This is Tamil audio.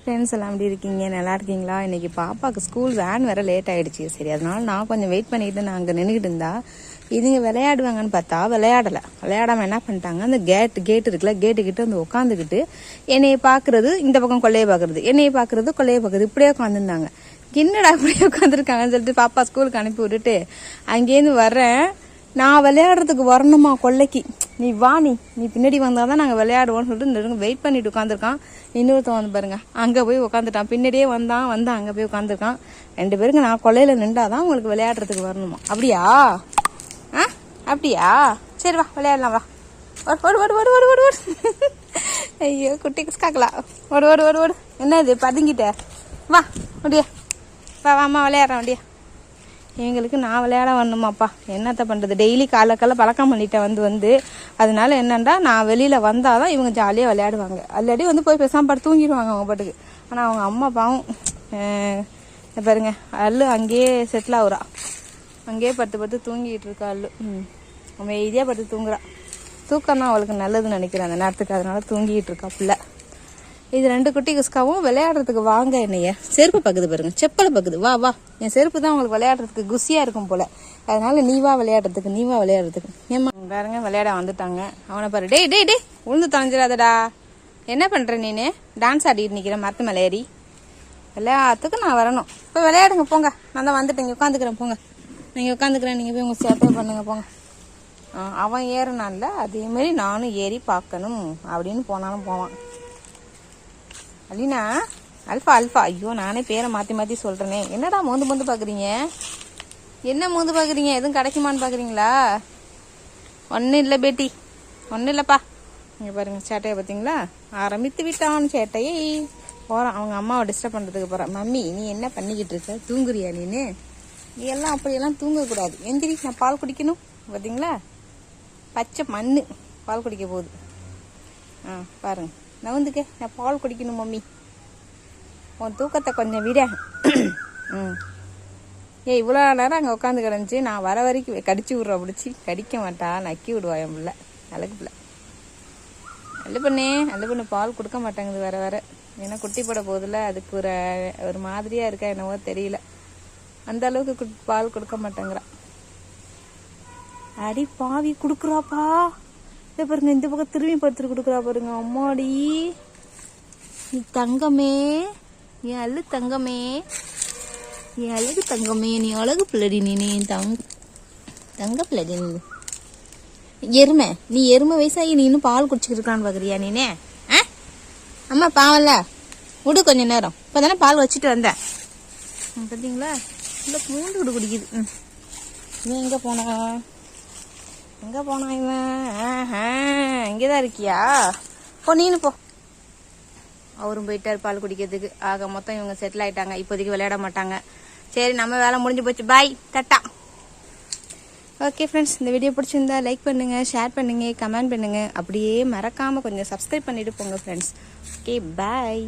ஃப்ரெண்ட்ஸ் எல்லாம் எப்படி இருக்கீங்க? நல்லா இருக்கீங்களா? இன்றைக்கி பாப்பாவுக்கு ஸ்கூல் வேன் வேறு லேட் ஆகிடுச்சி சரி அதனால நான் கொஞ்சம் வெயிட் பண்ணிட்டு நான் அங்கே நின்றுக்கிட்டு இருந்தா இதுங்க விளையாடுவாங்கன்னு பார்த்தா விளையாடலை. விளையாடாமல் என்ன பண்ணிட்டாங்க? அந்த கேட் கேட் இருக்குல்ல கேட்டு வந்து உட்காந்துக்கிட்டு என்னையை பார்க்குறது இந்த பக்கம் கொள்ளையை பார்க்குறது என்னையை பார்க்குறது கொள்ளையை பார்க்குறது இப்படியே உட்காந்துருந்தாங்க என்னடா இப்படியே உட்காந்துருக்காங்கன்னு சொல்லிட்டு பாப்பா ஸ்கூலுக்கு அனுப்பி விட்டுட்டு அங்கேருந்து வர்றேன். நான் விளையாடுறதுக்கு வரணுமா கொல்லைக்கு நீ வா நீ. நீ பின்னாடி வந்தால் தான் நாங்கள் விளையாடுவோம்னு சொல்லிட்டு வெயிட் பண்ணிட்டு உட்காந்துருக்கான் இன்னொருத்தன் வந்து பாருங்க அங்கே போய் உட்காந்துட்டான் பின்னாடியே வந்தான் வந்தான் அங்கே போய் உட்காந்துருக்கான் ரெண்டு பேருக்கு நான் கொல்லையில் நின்றாதான் உங்களுக்கு விளையாடுறதுக்கு வரணுமா? அப்படியா? ஆ? அப்படியா? சரி வா விளையாடலாம் வா. ஓடு ஓடு ஓடு ஓடு ஓடு ஓடு ஓடு. ஐயோ குட்டி காக்கலாம் ஓடு ஓடு ஓடு ஓடு. என்ன இது பதுங்கிட்ட? வா முடியா வா வாம்மா விளையாடுறேன் முடியா எங்களுக்கு நான் விளையாட வரணுமாப்பா. என்னத்த பண்ணுறது டெய்லி காலை காலை பழக்கம் பண்ணிட்டேன் வந்து வந்து. அதனால என்னண்டா நான் வெளியில் வந்தால் தான் இவங்க ஜாலியாக விளையாடுவாங்க. அல்லாடி வந்து போய் பேசாமல் படுத்து தூங்கிடுவாங்க அவங்க பாட்டுக்கு. ஆனால் அவங்க அம்மா பாவம் பாருங்க. அல்லு அங்கேயே செட்டில் ஆகுறா. அங்கேயே படுத்து படுத்து தூங்கிட்டு இருக்கா அல்லு ம். அமைதியாக படுத்து தூங்குறா. தூக்கம் தான் அவளுக்கு நல்லதுன்னு நினைக்கிறேன் அந்த நேரத்துக்கு. அதனால தூங்கிட்டு இருக்கா பிள்ளை. இது ரெண்டு குட்டி குஸ்காவும் விளையாடுறதுக்கு வாங்க என்னைய. செருப்பு பக்குது பாருங்க. செப்பலை பக்குது. வா வா. என் செருப்பு தான் உங்களுக்கு விளையாடுறதுக்கு குசியா இருக்கும் போல. அதனால நீ வா விளையாடுறதுக்கு நீ வா விளையாடுறதுக்கு. ஏமா பாருங்க விளையாட வந்துட்டாங்க. அவனை பாரு. டேய் டேய் டேய். உளுந்து தொலைஞ்சிடாதடா. என்ன பண்ற நீனு? டான்ஸ் ஆடிட்டு நிற்கிறேன் மரத்து மலையேறி ஏறி. நான் வரணும். இப்போ விளையாடுங்க போங்க. நான் தான் வந்துட்டேன் இங்க உட்காந்துக்கிறேன் போங்க. நீங்க உட்காந்துக்கிறேன். நீங்க போய் உங்க சேட்டை பண்ணுங்க போங்க. அவன் ஏறினான்ல அதே மாதிரி நானும் ஏறி பார்க்கணும். அப்படின்னு போனாலும் போவான். அலினா அல்ஃபா அல்ஃபா. ஐயோ நானே பேரை மாற்றி மாற்றி சொல்கிறேனே என்னடா மோந்து மோந்து பார்க்குறீங்க என்ன மோந்து பார்க்குறீங்க எதுவும் கிடைக்குமான்னு பார்க்குறீங்களா ஒன்றும் இல்லை பேட்டி. ஒன்றும் இல்லைப்பா. இங்கே பாருங்கள் சேட்டையை பார்த்தீங்களா? ஆரம்பித்து விட்டான் சேட்டையை. போகிறான் அவங்க அம்மாவை டிஸ்டர்ப் பண்ணுறதுக்கு போகிறான் மம்மி நீ என்ன பண்ணிக்கிட்டு இருக்க? தூங்குறியா நீனு? நீ எல்லாம் அப்படியெல்லாம் தூங்கக்கூடாது. எந்திரி நான் பால் குடிக்கணும். பார்த்தீங்களா பச்சை மண் பால் குடிக்க போகுது. ஆ பாருங்கள் நவுந்துக்க நான் பால் குடிக்கணும் மம்மி. உன் தூக்கத்தை கொஞ்சம் விட. ம். ஏ இவ்வளோ நேரம் அங்கே உட்காந்து கிடந்துச்சு நான் வர வரைக்கும் கடிச்சு விட்ற பிடிச்சி. கடிக்க மாட்டா நக்கி விடுவா என் பிள்ளை. அழகு பிள்ளை. நல்ல பண்ணே நல்ல பண்ணு. பால் கொடுக்க மாட்டேங்குது வர வர. ஏன்னா குட்டி போட போதில் அதுக்கு ஒரு ஒரு மாதிரியாக இருக்கா என்னவோ தெரியல. அந்த அளவுக்கு குட்- பால் கொடுக்க மாட்டேங்கிறான் அடி பாவி கொடுக்குறாப்பா. இதை பாருங்க இந்த பக்கம் திரும்பி படுத்துட்டு கொடுக்குறா பாருங்க. அம்மாடி. நீ தங்கமே நீ அழு தங்கமே நீ அழகு தங்கமே நீ அழகு பிள்ளடி நீ நீ தங்க தங்க பிள்ளடி. நீ எருமை நீ எருமை வயசாகி நீ இன்னும் பால் குடிச்சிக்கிட்டு இருக்கான்னு பாக்குறியா நீனே? ஆ? அம்மா பாவம்ல. விடு கொஞ்ச நேரம். இப்போ தானே பால் வச்சுட்டு வந்தேன் பார்த்தீங்களா இல்லை மூண்டு விடு குடிக்குது. ம். நீ எங்கே போனா? எங்கே போனா இவன்? ஆஹா இங்கே தான் இருக்கியா? போ நீனு போ. அவரும் போயிட்டார் பால் குடிக்கிறதுக்கு. ஆக மொத்தம் இவங்க செட்டில் ஆயிட்டாங்க. இப்போதைக்கு விளையாட மாட்டாங்க. சரி நம்ம வேலை முடிஞ்சு போச்சு. பாய் தட்டா ஓகே ஃப்ரெண்ட்ஸ் இந்த வீடியோ பிடிச்சிருந்தா லைக் பண்ணுங்க ஷேர் பண்ணுங்க கமெண்ட் பண்ணுங்க. அப்படியே மறக்காம கொஞ்சம் சப்ஸ்கிரைப் பண்ணிட்டு போங்க ஃப்ரெண்ட்ஸ் ஓகே பாய்